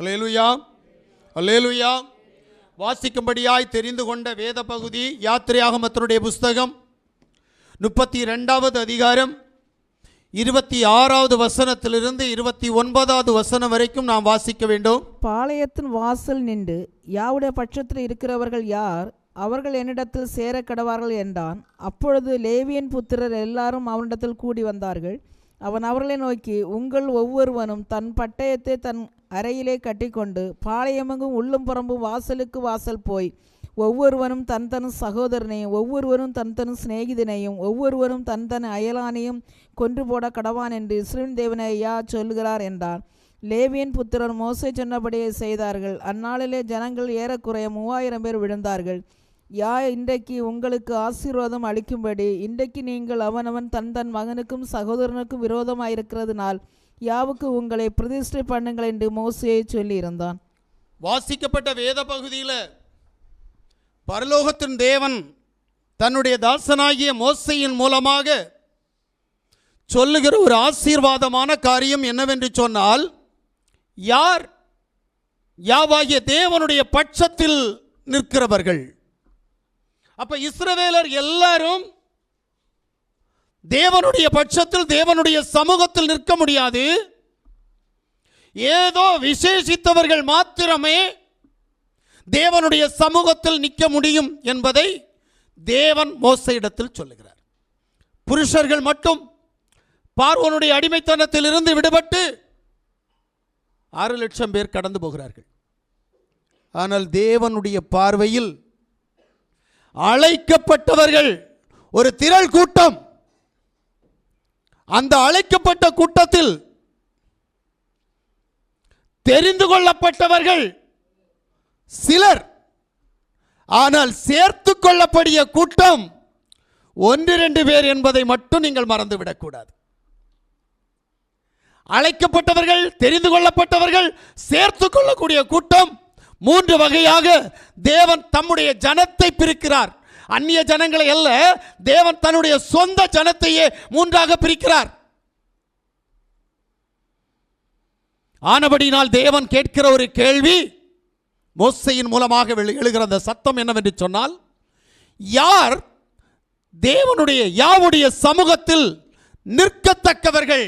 Alleluia alleluia வாசிக்கும்படியாய் தெரிந்து கொண்ட வேத பகுதி யாத்திரையாகமத்தினுடைய புஸ்தகம் முப்பத்தி ரெண்டாவது அதிகாரம் இருபத்தி ஆறாவது வசனத்திலிருந்து இருபத்தி ஒன்பதாவது வசனம் வரைக்கும் நாம் வாசிக்க வேண்டும். பாளையத்தின் வாசல் நின்று யாவுடைய பட்சத்தில் இருக்கிறவர்கள் யார்? அவர்கள் என்னிடத்தில் சேர கடவார்கள் என்றான். அப்பொழுது லேவியன் புத்திரர் எல்லாரும் அவனிடத்தில் கூடி வந்தார்கள். அவன் அவர்களை நோக்கி உங்கள் ஒவ்வொருவனும் தன் பட்டயத்தை தன் அறையிலே கட்டிக்கொண்டு பாளையமெங்கும் உள்ளும் புறம்பும் வாசலுக்கு வாசல் போய் ஒவ்வொருவனும் தன் தன் சகோதரனையும் ஒவ்வொருவரும் தன் தன் சிநேகிதனையும் ஒவ்வொருவரும் தன் தன் அயலானையும் கொன்று போட கடவான் என்று இஸ்ரேல் தேவனையா சொல்கிறார் சொல்லுகிறார் லேவியன் புத்திரர் மோசை சொன்னபடியே செய்தார்கள். அந்நாளிலே ஜனங்கள் ஏறக்குறைய மூவாயிரம் பேர் விழுந்தார்கள். யா இன்றைக்கு உங்களுக்கு ஆசீர்வாதம் அளிக்கும்படி? இன்றைக்கு நீங்கள் அவனவன் தன் தன் மகனுக்கும் சகோதரனுக்கும் விரோதமாயிருக்கிறதுனால் யாவுக்கு உங்களை பிரதிஷ்டை பண்ணுங்கள் என்று மோசையை சொல்லியிருந்தான். வாசிக்கப்பட்ட வேத பகுதியில் பரலோகத்தின் தேவன் தன்னுடைய தாசனாகிய மோசையின் மூலமாக சொல்லுகிற ஒரு ஆசீர்வாதமான காரியம் என்னவென்று சொன்னால் யார் யாவாகிய தேவனுடைய பட்சத்தில் நிற்கிறவர்கள். அப்ப இஸ்ரவேலர் எல்லாரும் தேவனுடைய பட்சத்தில் தேவனுடைய சமூகத்தில் நிற்க முடியாது. ஏதோ விசேஷித்தவர்கள் மாத்திரமே தேவனுடைய சமூகத்தில் நிற்க முடியும் என்பதை தேவன் மோச இடத்தில் சொல்லுகிறார். புருஷர்கள் மட்டும் பார்வோனுடைய அடிமைத்தனத்திலிருந்து விடுபட்டு ஆறு லட்சம் பேர் கடந்து போகிறார்கள். ஆனால் தேவனுடைய பார்வையில் அழைக்கப்பட்டவர்கள். ஒரு திரள் கூட்டம். அந்த அழைக்கப்பட்ட கூட்டத்தில் தெரிந்து கொள்ளப்பட்டவர்கள் சிலர். ஆனால் சேர்த்து கொள்ளப்படிய கூட்டம் ஒன்று ரெண்டு பேர் என்பதை மட்டும் நீங்கள் மறந்துவிடக்கூடாது அழைக்கப்பட்டவர்கள் தெரிந்து கொள்ளப்பட்டவர்கள் சேர்த்து கொள்ளக்கூடிய கூட்டம். மூன்று வகையாக தேவன் தம்முடைய ஜனத்தை பிரிக்கிறார். அந்நிய ஜனங்களை அல்ல தேவன் தன்னுடைய சொந்த ஜனத்தையே மூன்றாக பிரிக்கிறார். ஆனபடினால் தேவன் கேட்கிற ஒரு கேள்வி மோசையின் மூலமாக எழுகிற அந்த சத்தம் என்னவென்று சொன்னால் யார் தேவனுடைய யாவுடைய சமூகத்தில் நிற்கத்தக்கவர்கள்?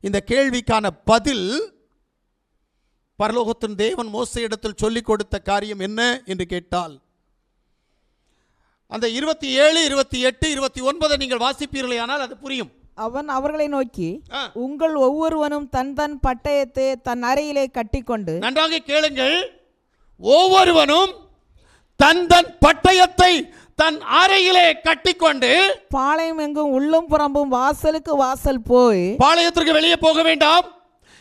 இந்த கேள்விக்கான பதில் பரலோகத்தின் தேவன் மோசையிடத்தில் சொல்லிக் கொடுத்த காரியம் என்ன என்று கேட்டால் அந்த இருபத்தி ஏழு இருபத்தி எட்டு இருபத்தி ஒன்பதை நீங்கள் வாசிப்பீர்களே ஆனால் அது புரியும். அவன் அவர்களை நோக்கி. உங்கள் ஒவ்வொருவனும் தன் தன் பட்டயத்தை தன் அறையிலே கட்டிக்கொண்டு நன்றாக கேளுங்கள். ஒவ்வொருவனும் தன் தன் பட்டயத்தை தன் அறையிலே கட்டிக்கொண்டு பாளையம் எங்கும் உள்ளும் புறம்பும் வாசலுக்கு வாசல் போய் பாளையத்திற்கு வெளியே போக வேண்டாம்.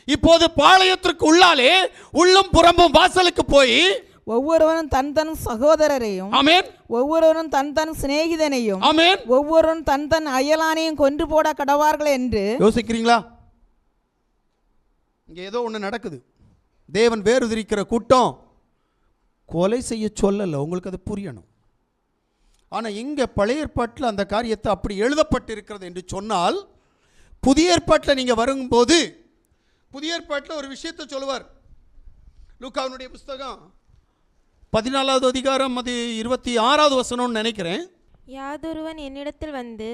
இப்போது பாளையத்திற்கு உள்ளாலே உள்ளும் புறம்பும் வாசலுக்கு போய் ஒவ்வொருவனும் தன் தன் சகோதரரையும் ஆமென். ஒவ்வொருவரும் தன் தன் சிநேகிதனையும் ஆமென். ஒவ்வொருவரும் தன் தன் அயலானையும் கொன்று போட கடவார்கள் என்று யோசிக்கிறீங்களா? இங்க ஏதோ ஒன்று நடக்குது. தேவன் வேறுதிரிக்கிற கூட்டம். கொலை செய்ய சொல்லல. உங்களுக்கு அது புரியணும். ஆனால் இங்கே பழைய ஏற்பாட்டில் அந்த காரியத்தை அப்படி எழுதப்பட்டிருக்கிறது என்று சொன்னால் புதிய ஏற்பாட்டில் நீங்கள் வரும்போது புதிய ஏற்பாட்டில் ஒரு விஷயத்தை சொல்லுவார். லூக்காவினுடைய புஸ்தகம் பதினாலாவது அதிகாரம் அது இருபத்தி ஆறாவது வசனம்னு நினைக்கிறேன். யாதொருவன் என்னிடத்தில் வந்து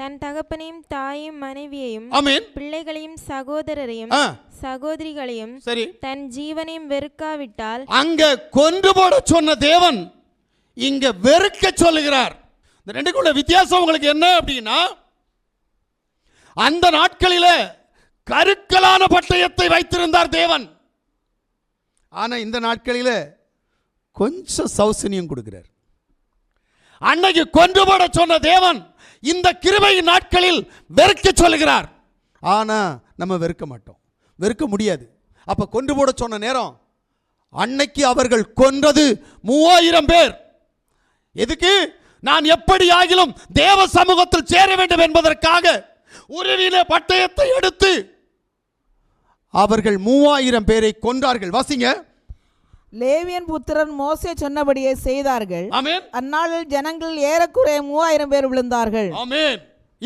தன் தகப்பனையும் தாயும் மனைவியையும் பிள்ளைகளையும் சகோதரரையும் சகோதரிகளையும் சரி. தன் ஜீவனையும் வெறுக்காவிட்டால் அங்க கொன்று போட சொன்ன தேவன் இங்க வெறுக்க சொல்லுகிறார். இந்த ரெண்டுக்குள்ள வித்தியாசம் உங்களுக்கு என்ன அப்படின்னா அந்த நாட்களில கருக்கலான பட்டயத்தை வைத்திருந்தார் தேவன். ஆனா இந்த நாட்களில கொஞ்சம் சௌசனியம் கொடுக்கிறார். அன்னைக்கு கொன்று போட சொன்ன தேவன் இந்த கிருபை நாட்களில் வெறுக்க சொல்லுகிறார் ஆனா நம்ம வெறுக்க மாட்டோம். வெறுக்க முடியாது. அப்ப கொன்று போட சொன்ன நேரம் அன்னைக்கு அவர்கள் கொன்றது மூவாயிரம் பேர். எதுக்கு? நான் எப்படி ஆகிலும் தேவ சமூகத்தில் சேர வேண்டும் என்பதற்காக உருவின பட்டயத்தை எடுத்து அவர்கள் மூவாயிரம் பேரை கொன்றார்கள். வாசிங்க. லேவியன் புத்திரன் மோசே சொன்னபடியே செய்தார்கள். அந்நாளில் ஜனங்கள் ஏறக்குறைய மூவாயிரம் பேர் விழுந்தார்கள்.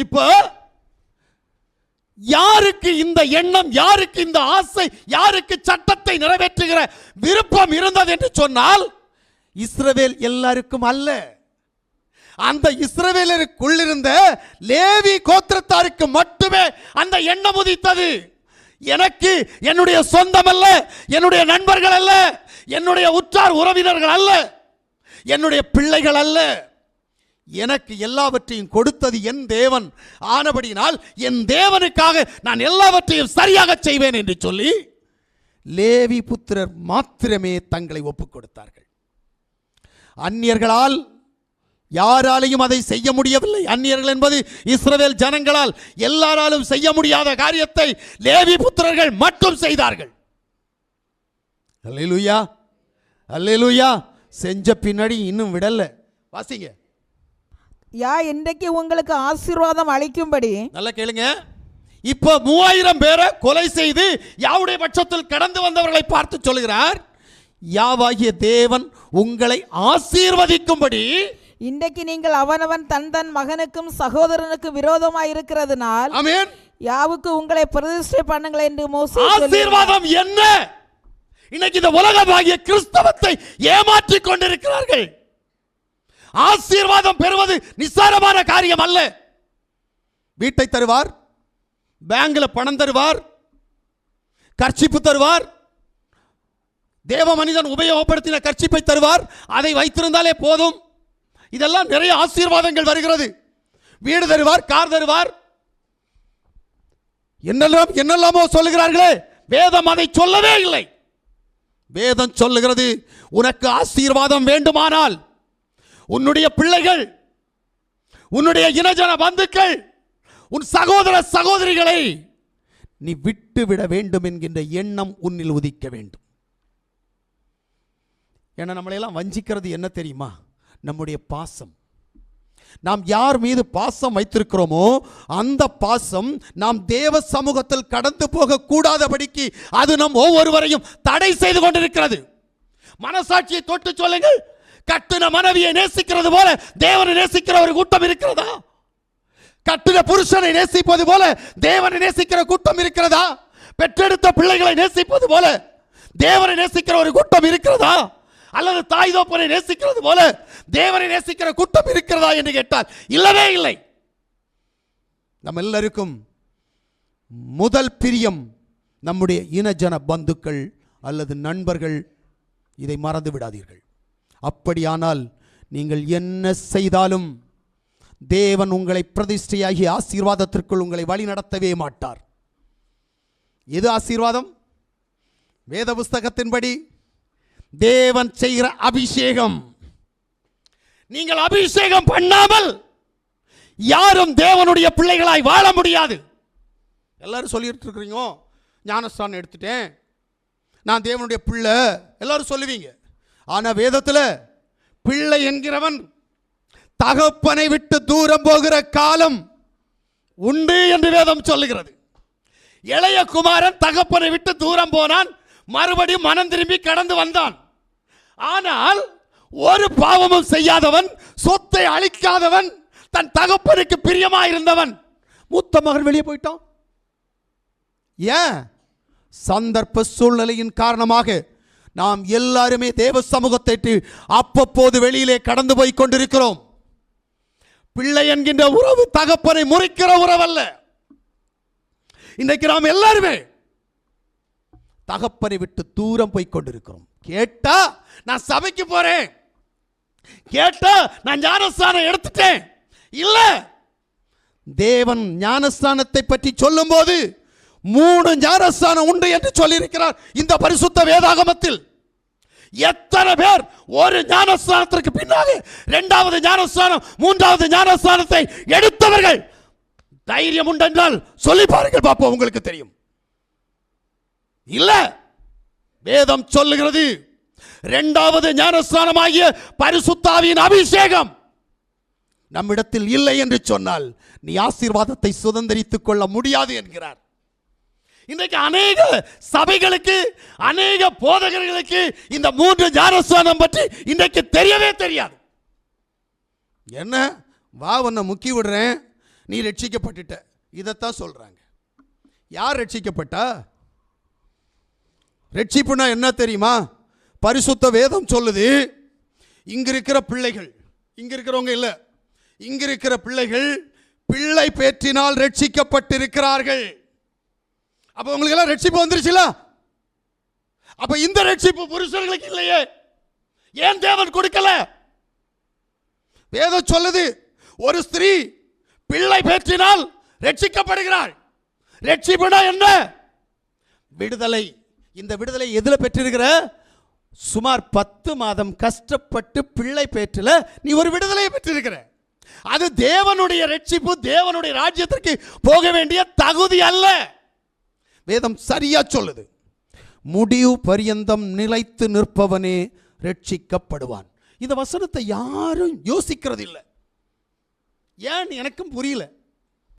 இப்போ யாருக்கு இந்த எண்ணம் யாருக்கு இந்த ஆசை யாருக்கு சட்டத்தை நிறைவேற்றுகிற விருப்பம் இருந்தது என்று சொன்னால் இஸ்ரவேல் எல்லாருக்கும் அல்ல. அந்த இஸ்ரவேலருக்குள்ளிருந்த லேவி கோத்திரத்தாருக்கு மட்டுமே அந்த எண்ணம் உதித்தது. எனக்கு என்னுடைய சொந்தம் அல்ல என்னுடைய நண்பர்கள் அல்ல. என்னுடைய உற்றார் உறவினர்கள் அல்ல. என்னுடைய பிள்ளைகள் அல்ல. எனக்கு எல்லாவற்றையும் கொடுத்தது என் தேவன். ஆனபடியினால் என் தேவனுக்காக நான் எல்லாவற்றையும் சரியாக செய்வேன் என்று சொல்லி லேவி புத்திரர் மாத்திரமே தங்களை ஒப்புக் கொடுத்தார்கள். அந்நியர்களால் யாராலையும் அதை செய்ய முடியவில்லை. அந்நியர்கள் என்பது இஸ்ரவேல் ஜனங்களால் எல்லாராலும் செய்ய முடியாத காரியத்தை லேவி புத்திரர்கள் மட்டும் செய்தார்கள். அல்லேலூயா அல்லேலூயா செஞ்ச பின்னாடி இன்னும் விடல. வாசிங்க. யா இன்றைக்கு உங்களுக்கு ஆசீர்வாதம் அளிக்கும்படி. நல்லா கேளுங்க. இப்போ மூவாயிரம் பேரை கொலை செய்து யாவுடைய பட்சத்தில் கடந்து வந்தவர்களை பார்த்து சொல்கிறார் யாவாகிய தேவன் உங்களை ஆசீர்வதிக்கும்படி இன்றைக்கு நீங்கள் அவனவன் தன் தன் மகனுக்கும் சகோதரனுக்கும் விரோதமாய் இருக்கிறதுனால் யாவுக்கு உங்களை பிரதிஷ்டை பண்ணுங்கள் என்று மோசே ஆசீர்வாதம் என்ன? இன்னைக்கு இந்த உலகமாகிய கிறிஸ்தவத்தை ஏமாற்றிக் கொண்டிருக்கிறார்கள். ஆசீர்வாதம் பெறுவது நிஸ்சாரமான காரியம் அல்ல. வீட்டை தருவார் பேங்கில் பணம் தருவார் கர்ச்சிப்பு தருவார் தேவ மனிதன் உபயோகப்படுத்தின கர்ச்சிப்பை தருவார் அதை வைத்திருந்தாலே போதும். இதெல்லாம் நிறைய ஆசீர்வாதங்கள் வருகிறது. வீடு தருவார் கார் தருவார். என்னெல்லாம் என்னெல்லாமோ சொல்லுகிறார்களே வேதம் அதை சொல்லவே இல்லை. வேதம் சொல்லுகிறது உனக்கு ஆசீர்வாதம் வேண்டுமானால் உன்னுடைய பிள்ளைகள் உன்னுடைய இனஜன பந்துக்கள் உன் சகோதர சகோதரிகளை நீ விட்டு விட வேண்டும் என்கின்ற எண்ணம் உன்னில் உதிக்க வேண்டும். ஏன்னா நம்மளையெல்லாம் வஞ்சிக்கிறது என்ன தெரியுமா? நம்முடைய பாசம். நாம் யார் மீது பாசம் வைத்திருக்கிறோமோ அந்த பாசம் நாம் தேவ சமூகத்தில் கடந்து போக கூடாதபடிக்கு அது நம் ஒவ்வொருவரையும் தடை செய்து கொண்டிருக்கிறது. மனசாட்சியை தொட்டு சொல்லுங்கள். கட்டுன மனைவியை நேசிக்கிறது போல தேவனை நேசிக்கிற ஒரு கூட்டம் இருக்கிறதா? கட்டுன புருஷனை நேசிப்பது போல தேவனை நேசிக்கிற கூட்டம் இருக்கிறதா? பெற்றெடுத்த பிள்ளைகளை நேசிப்பது போல தேவனை நேசிக்கிற ஒரு கூட்டம் இருக்கிறதா? அல்லது தாய் தோப்பனை நேசிக்கிறது போல தேவனை நேசிக்கிற குற்றம் இருக்கிறதா என்று கேட்டால் இல்லவே இல்லை. நம்ம எல்லாருக்கும் முதல் பிரியம் நம்முடைய இனஜன பந்துக்கள் அல்லது நண்பர்கள் இதை மறந்து விடாதீர்கள். அப்படியானால் நீங்கள் என்ன செய்தாலும் தேவன் உங்களை பிரதிஷ்டையாகி ஆசீர்வாதத்திற்குள் உங்களை வழி நடத்தவே மாட்டார். எது ஆசீர்வாதம்? வேத புஸ்தகத்தின்படி தேவன் செய்கிற அபிஷேகம். நீங்கள் அபிஷேகம் பண்ணாமல் யாரும் தேவனுடைய பிள்ளைகளாய் வாழ முடியாது. எல்லாரும் சொல்லிட்டு இருக்கிறீங்க ஞானஸ்தானம் எடுத்துட்டேன். நான் தேவனுடைய பிள்ளை. எல்லாரும் சொல்லுவீங்க. ஆனால் வேதத்தில் பிள்ளை என்கிறவன் தகப்பனை விட்டு தூரம் போகிற காலம் உண்டு என்று வேதம் சொல்லுகிறது. இளைய குமாரன் தகப்பனை விட்டு தூரம் போனான். மறுபடியும் மனம் திரும்பி கடந்து வந்தான். ஆனால் ஒரு பாவமும் செய்யாதவன் சொத்தை அழிக்காதவன் தன் தகப்பனுக்கு பிரியமாயிருந்தவன். மூத்த மகன் வெளியே போயிட்டான். ஏன்? சந்தர்ப்ப சூழ்நிலையின் காரணமாக நாம் எல்லாருமே தேவ சமூகத்தை அப்பப்போது வெளியிலே கடந்து போய் கொண்டிருக்கிறோம். பிள்ளை என்கின்ற உறவு தகப்பனை முறைக்கிற உறவல்ல. இன்றைக்கு நாம் எல்லாருமே தகப்பனை விட்டு தூரம் போய் கொண்டிருக்கிறோம். கேட்டா நான் சபைக்கு போறேன். கேட்டா நான் ஞானஸ்தானம் எடுத்துட்டேன். இல்ல தேவன் ஞானஸ்தானத்தை பற்றி சொல்லும்போது மூணு ஞானஸ்தானம் உண்டு என்று சொல்லியிருக்கிறார் இந்த பரிசுத்த வேதாகமத்தில். எத்தனை பேர் ஒரு ஞானஸ்தானத்திற்கு பின்னாக இரண்டாவது ஞானஸ்தானம் மூன்றாவது ஞானஸ்தானத்தை எடுத்தவர்கள்? தைரியம் உண்டென்றால் சொல்லி பாருங்கள் பாப்போம் உங்களுக்கு தெரியும். இல்ல வேதம் சொல்லுகிறது. இரண்டாவது ஞானஸ்தானமாகிய பரிசுத்தாவின் அபிஷேகம். நம்மிடத்தில் இல்லை என்று சொன்னால் நீ ஆசீர்வாதத்தை சுதந்திரித்துக் கொள்ள முடியாது என்கிறார். இன்றைக்கு அநேக சபைகளுக்கு அநேக போதகர்களுக்கு இந்த மூன்று ஞானஸ்தானம் பற்றி இன்றைக்கு தெரியவே தெரியாது. என்ன? வா உன்னை முக்கி விடுறேன். நீ ரட்சிக்கப்பட்டுட்ட. இதைத்தான் சொல்றாங்க. யார் ரட்சிக்கப்பட்டா? ரட்சிப்புனா என்ன தெரியுமா? பரிசுத்த வேதம் சொல்லுது இங்க இருக்கிற பிள்ளைகள் இங்க இருக்கிறவங்க இல்ல இங்க இருக்கிற பிள்ளைகள் பிள்ளை பேற்றினால் ரட்சிக்கப்பட்டிருக்கிறார்கள். அப்ப உங்களுக்கு எல்லாம் ரட்சிப்பு வந்துருச்சுல? அப்ப இந்த ரட்சிப்பு புருஷர்களுக்கு இல்லையே. ஏன் தேவன் கொடுக்கல? வேதம் சொல்லுது ஒரு ஸ்திரீ பிள்ளை பேற்றினால் ரட்சிக்கப்படுகிறாள். ரட்சிப்புனா என்ன? விடுதலை. இந்த விடுதலை எதில் பெற்றிருக்கிற? சுமார் பத்து மாதம் கஷ்டப்பட்டு பிள்ளை பேற்றில நீ ஒரு விடுதலையை பெற்றிருக்கிற. அது தேவனுடைய ரட்சிப்பு தேவனுடைய ராஜ்யத்திற்கு போக வேண்டிய தகுதி அல்ல. வேதம் சரியா சொல்லுது. முடிவு பரியந்தம் நிலைத்து நிற்பவனே ரட்சிக்கப்படுவான். இந்த வசனத்தை யாரும் யோசிக்கிறது இல்லை ஏன் எனக்கும் புரியல.